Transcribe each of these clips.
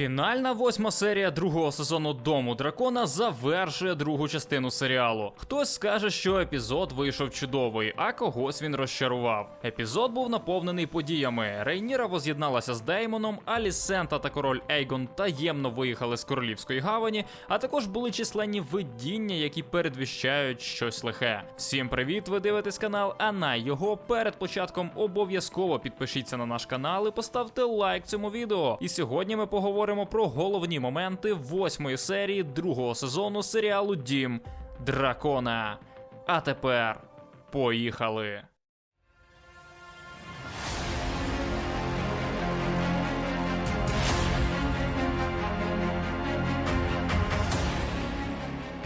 Фінальна восьма серія другого сезону Дому дракона завершує другу частину серіалу. Хтось скаже, що епізод вийшов чудовий, а когось він розчарував. Епізод був наповнений подіями. Рейніра воз'єдналася з Деймоном, Алісента та король Ейгон таємно виїхали з королівської гавані, а також були численні видіння, які передвіщають щось лихе. Всім привіт! Ви дивитесь канал Анай. Його перед початком обов'язково підпишіться на наш канал і поставте лайк цьому відео. І сьогодні ми поговоримо про головні моменти восьмої серії другого сезону серіалу Дім Дракона. А тепер поїхали.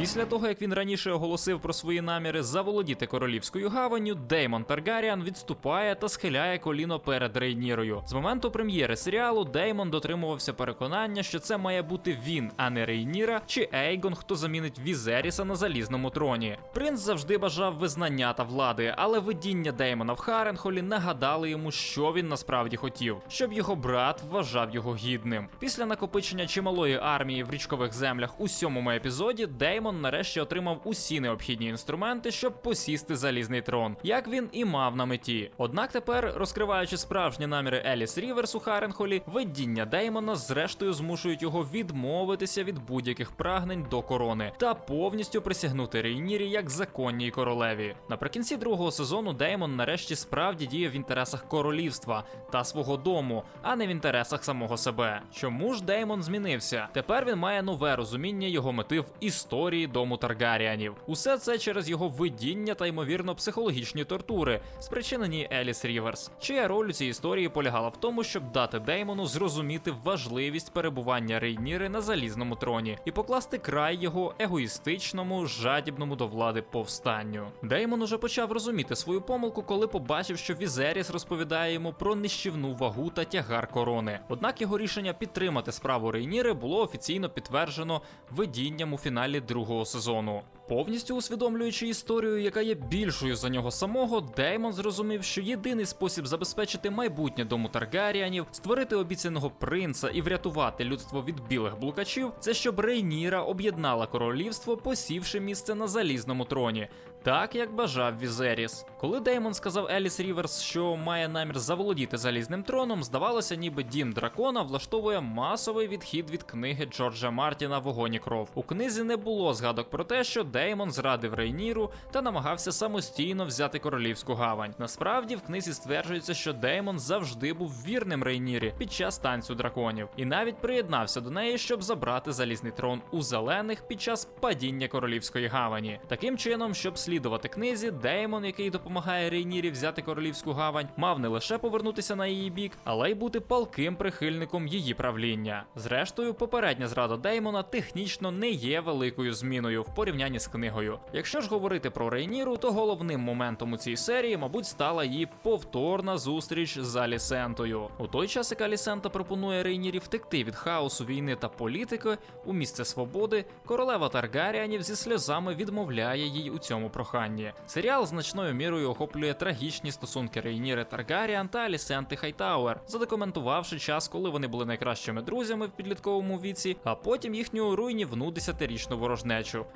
Після того, як він раніше оголосив про свої наміри заволодіти королівською гаванню, Деймон Таргаріан відступає та схиляє коліно перед Рейнірою. З моменту прем'єри серіалу Деймон дотримувався переконання, що це має бути він, а не Рейніра чи Ейгон, хто замінить Візеріса на залізному троні. Принц завжди бажав визнання та влади, але видіння Деймона в Харенхолі нагадали йому, що він насправді хотів, щоб його брат вважав його гідним. Після накопичення чималої армії в річкових землях у сьомому епізоді Деймон нарешті отримав усі необхідні інструменти, щоб посісти залізний трон, як він і мав на меті. Однак тепер, розкриваючи справжні наміри Еліс Ріверс у Харенхолі, видіння Деймона зрештою змушують його відмовитися від будь-яких прагнень до корони та повністю присягнути Рейнірі як законній королеві. Наприкінці другого сезону Деймон нарешті справді діє в інтересах королівства та свого дому, а не в інтересах самого себе. Чому ж Деймон змінився? Тепер він має нове розуміння його мети в історії дому Таргаріанів. Усе це через його видіння та ймовірно психологічні тортури, спричинені Еліс Ріверс. Чия роль у цій історії полягала в тому, щоб дати Деймону зрозуміти важливість перебування Рейніри на залізному троні і покласти край його егоїстичному, жадібному до влади повстанню. Деймон уже почав розуміти свою помилку, коли побачив, що Візеріс розповідає йому про нищівну вагу та тягар корони. Однак його рішення підтримати справу Рейніри було офіційно підтверджено видінням у фіналі другого ゴース像の Повністю усвідомлюючи історію, яка є більшою за нього самого, Деймон зрозумів, що єдиний спосіб забезпечити майбутнє дому Таргаріанів, створити обіцяного принца і врятувати людство від білих блукачів, це щоб Рейніра об'єднала королівство, посівши місце на залізному троні, так як бажав Візеріс. Коли Деймон сказав Еліс Ріверс, що має намір заволодіти залізним троном, здавалося, ніби дім дракона влаштовує масовий відхід від книги Джорджа Мартіна Вогонь і кров. У книзі не було згадок про те, що Деймон зрадив Рейніру та намагався самостійно взяти королівську гавань. Насправді в книзі стверджується, що Деймон завжди був вірним Рейнірі під час танцю драконів, і навіть приєднався до неї, щоб забрати залізний трон у зелених під час падіння королівської гавані. Таким чином, щоб слідувати книзі, Деймон, який допомагає Рейнірі взяти королівську гавань, мав не лише повернутися на її бік, але й бути палким прихильником її правління. Зрештою, попередня зрада Деймона технічно не є великою зміною в порівнянні з книгою. Якщо ж говорити про Рейніру, то головним моментом у цій серії, мабуть, стала її повторна зустріч з Алісентою. У той час, як Алісента пропонує Рейнірі втекти від хаосу війни та політики у місце свободи, королева Таргаріанів зі сльозами відмовляє їй у цьому проханні. Серіал значною мірою охоплює трагічні стосунки Рейніри Таргаріан та Алісенти Хайтауер, задокументувавши час, коли вони були найкращими друзями в підлітковому віці, а потім їхню руйнівну десятирічну ворожнечу,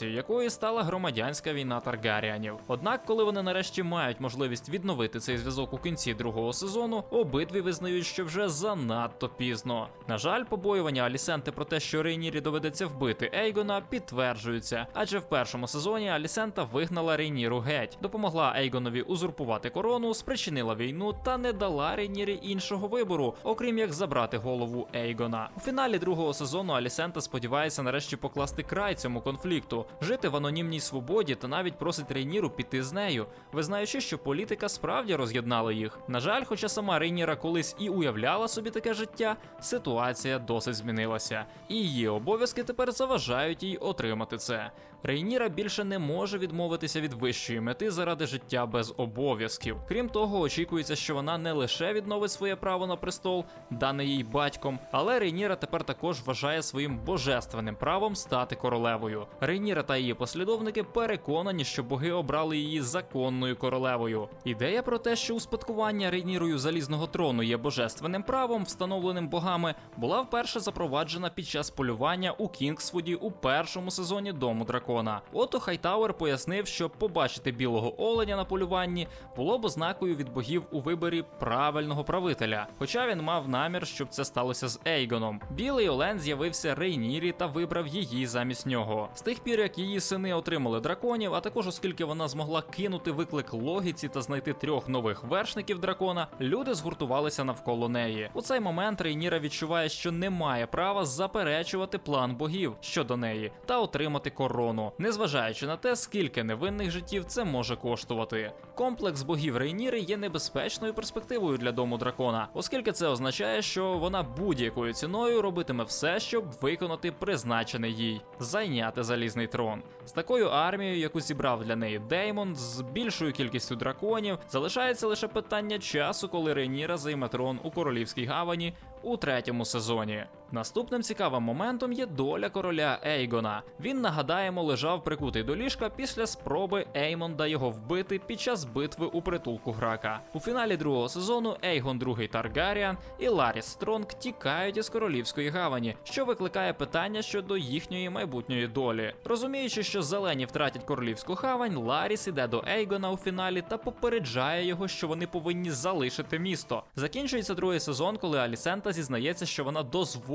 кульмінацією якої стала громадянська війна Таргаріанів. Однак, коли вони нарешті мають можливість відновити цей зв'язок у кінці другого сезону, обидві визнають, що вже занадто пізно. На жаль, побоювання Алісенти про те, що Рейнірі доведеться вбити Ейгона, підтверджуються, адже в першому сезоні Алісента вигнала Рейніру геть, допомогла Ейгонові узурпувати корону, спричинила війну та не дала Рейнірі іншого вибору, окрім як забрати голову Ейгона. У фіналі другого сезону Алісента сподівається нарешті покласти край цьому конфлікту, жити в анонімній свободі та навіть просить Рейніру піти з нею, визнаючи, що політика справді роз'єднала їх. На жаль, хоча сама Рейніра колись і уявляла собі таке життя, ситуація досить змінилася, і її обов'язки тепер заважають їй отримати це. Рейніра більше не може відмовитися від вищої мети заради життя без обов'язків. Крім того, очікується, що вона не лише відновить своє право на престол, дане їй батьком, але Рейніра тепер також вважає своїм божественним правом стати королевою. Рейніра та її послідовники переконані, що боги обрали її законною королевою. Ідея про те, що успадкування Рейнірою залізного трону є божественним правом, встановленим богами, була вперше запроваджена під час полювання у Кінгсфуді у першому сезоні Дому дракона. Ото Хайтауер пояснив, що побачити білого оленя на полюванні було б ознакою від богів у виборі правильного правителя. Хоча він мав намір, щоб це сталося з Ейгоном. Білий Олен з'явився Рейнірі та вибрав її замість нього. З тих пір, як її сини отримали драконів, а також оскільки вона змогла кинути виклик логіці та знайти трьох нових вершників дракона, люди згуртувалися навколо неї. У цей момент Рейніра відчуває, що не має права заперечувати план богів щодо неї та отримати корону, незважаючи на те, скільки невинних життів це може коштувати. Комплекс богів Рейніри є небезпечною перспективою для дому дракона, оскільки це означає, що вона будь-якою ціною робитиме все, щоб виконати призначене їй зайняти залізний трон. З такою армією, яку зібрав для неї Деймон, з більшою кількістю драконів, залишається лише питання часу, коли Рейніра займе трон у королівській гавані у третьому сезоні. Наступним цікавим моментом є доля короля Ейгона. Він нагадаємо лежав прикутий до ліжка після спроби Еймонда його вбити під час битви у притулку Грака. У фіналі другого сезону Ейгон II Таргаріан і Ларіс Стронг тікають із королівської гавані, що викликає питання щодо їхньої майбутньої долі. Розуміючи, що зелені втратять королівську гавань, Ларіс іде до Ейгона у фіналі та попереджає його, що вони повинні залишити місто. Закінчується другий сезон, коли Алісента зізнається, що вона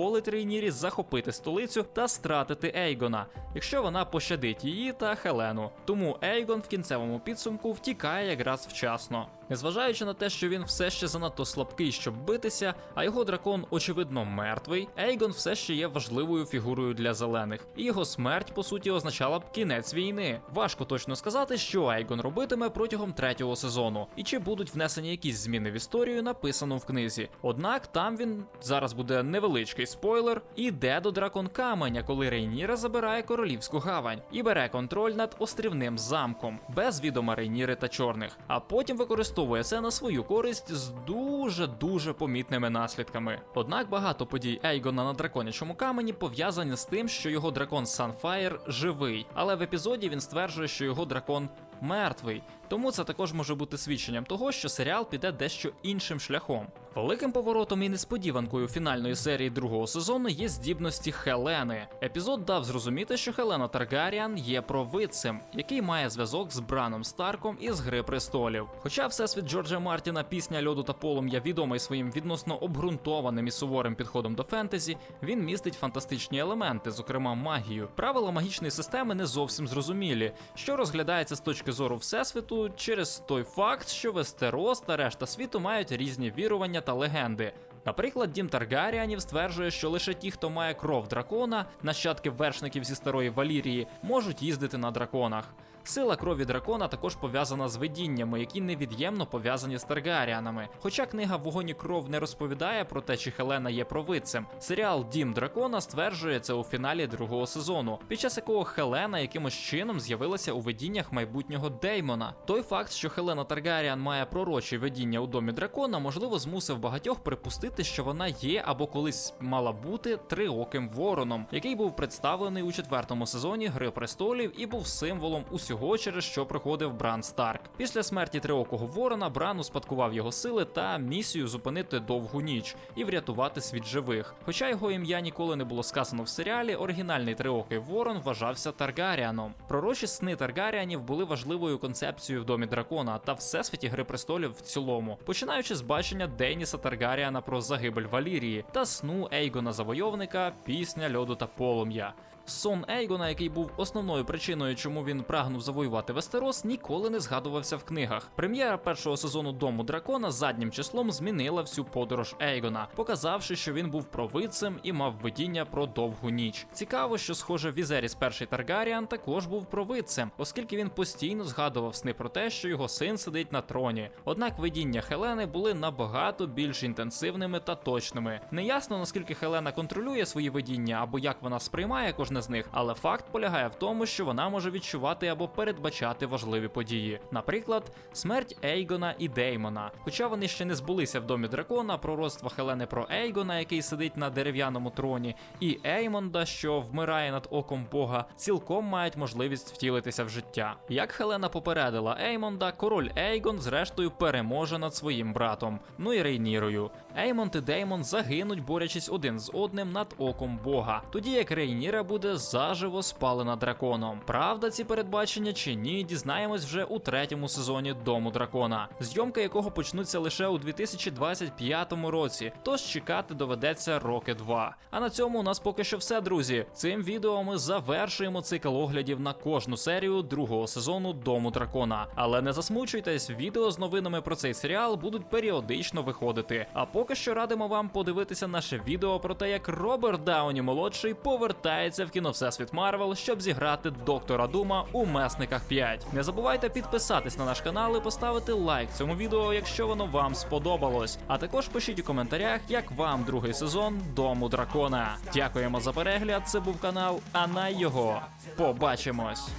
дозволить Рейнірі захопити столицю та стратити Ейгона, якщо вона пощадить її та Хелену. Тому Ейгон в кінцевому підсумку втікає якраз вчасно. Незважаючи на те, що він все ще занадто слабкий, щоб битися, а його дракон очевидно мертвий, Ейгон все ще є важливою фігурою для зелених, і його смерть по суті означала б кінець війни. Важко точно сказати, що Ейгон робитиме протягом третього сезону, і чи будуть внесені якісь зміни в історію, написану в книзі. Однак там він зараз буде невеличкий спойлер, іде до дракон каменя, коли Рейніра забирає королівську гавань і бере контроль над острівним замком, без відома Рейніри та чорних, а потім використовує це на свою користь з дуже дуже помітними наслідками. Однак багато подій Ейгона на драконячому камені пов'язані з тим, що його дракон Санфаєр живий, але в епізоді він стверджує, що його дракон мертвий. Тому це також може бути свідченням того, що серіал піде дещо іншим шляхом. Великим поворотом і несподіванкою фінальної серії другого сезону є здібності Хелени. Епізод дав зрозуміти, що Хелена Таргаріан є провидцем, який має зв'язок з Браном Старком із Гри престолів. Хоча всесвіт Джорджа Мартіна пісня льоду та полум'я відомий своїм відносно обґрунтованим і суворим підходом до фентезі, він містить фантастичні елементи, зокрема магію. Правила магічної системи не зовсім зрозумілі, що розглядається з точки зору всесвіту через той факт, що Вестерос та решта світу мають різні вірування та легенди. Наприклад, Дім Таргаріанів стверджує, що лише ті, хто має кров дракона, нащадки вершників зі старої Валірії, можуть їздити на драконах. Сила крові дракона також пов'язана з видіннями, які невід'ємно пов'язані з Таргаріанами. Хоча книга Вогонь і кров не розповідає про те, чи Хелена є провидцем. Серіал Дім дракона стверджує це у фіналі другого сезону, під час якого Хелена якимось чином з'явилася у видіннях майбутнього Деймона. Той факт, що Хелена Таргаріан має пророчі видіння у домі дракона, можливо, змусив багатьох припустити, що вона є або колись мала бути триоким вороном, який був представлений у четвертому сезоні Гри престолів і був символом усього всього, через що проходив Бран Старк. Після смерті триокого ворона Бран успадкував його сили та місію зупинити довгу ніч і врятувати світ живих. Хоча його ім'я ніколи не було сказано в серіалі, оригінальний триокий ворон вважався Таргаріаном. Пророчі сни Таргаріанів були важливою концепцією в домі дракона та всесвіті Гри престолів в цілому, починаючи з бачення Деніса Таргаріана про загибель Валірії та сну Ейгона Завойовника, пісня льоду та полум'я. Сон Ейгона, який був основною причиною, чому він прагнув завоювати Вестерос, ніколи не згадувався в книгах. Прем'єра першого сезону Дому дракона заднім числом змінила всю подорож Ейгона, показавши, що він був провидцем і мав видіння про довгу ніч. Цікаво, що, схоже, Візеріс перший Таргаріан також був провидцем, оскільки він постійно згадував сни про те, що його син сидить на троні. Однак видіння Хелени були набагато більш інтенсивними та точними. Неясно наскільки Хелена контролює свої видіння або як вона сприймає кожне кожне з них, але факт полягає в тому, що вона може відчувати або передбачати важливі події. Наприклад, смерть Ейгона і Деймона. Хоча вони ще не збулися в домі дракона, пророцтва Хелени про Ейгона, який сидить на дерев'яному троні, і Еймонда, що вмирає над оком Бога, цілком мають можливість втілитися в життя. Як Хелена попередила Еймонда, король Ейгон зрештою переможе над своїм братом, ну і Рейнірою. Еймонд і Деймон загинуть, борючись один з одним над оком Бога, тоді як Рейніра буде заживо спалена драконом. Правда, ці передбачення чи ні, дізнаємось вже у третьому сезоні Дому дракона, зйомки якого почнуться лише у 2025 році. Тож чекати доведеться роки два. А на цьому у нас поки що все, друзі. Цим відео ми завершуємо цикл оглядів на кожну серію другого сезону Дому дракона. Але не засмучуйтесь, відео з новинами про цей серіал будуть періодично виходити. А поки що радимо вам подивитися наше відео про те, як Роберт Дауні молодший повертається в кіно Всесвіт Марвел, щоб зіграти доктора Дума у Месниках 5. Не забувайте підписатись на наш канал і поставити лайк цьому відео, якщо воно вам сподобалось. А також пишіть у коментарях, як вам другий сезон Дому дракона. Дякуємо за перегляд. Це був канал а на його. Побачимось.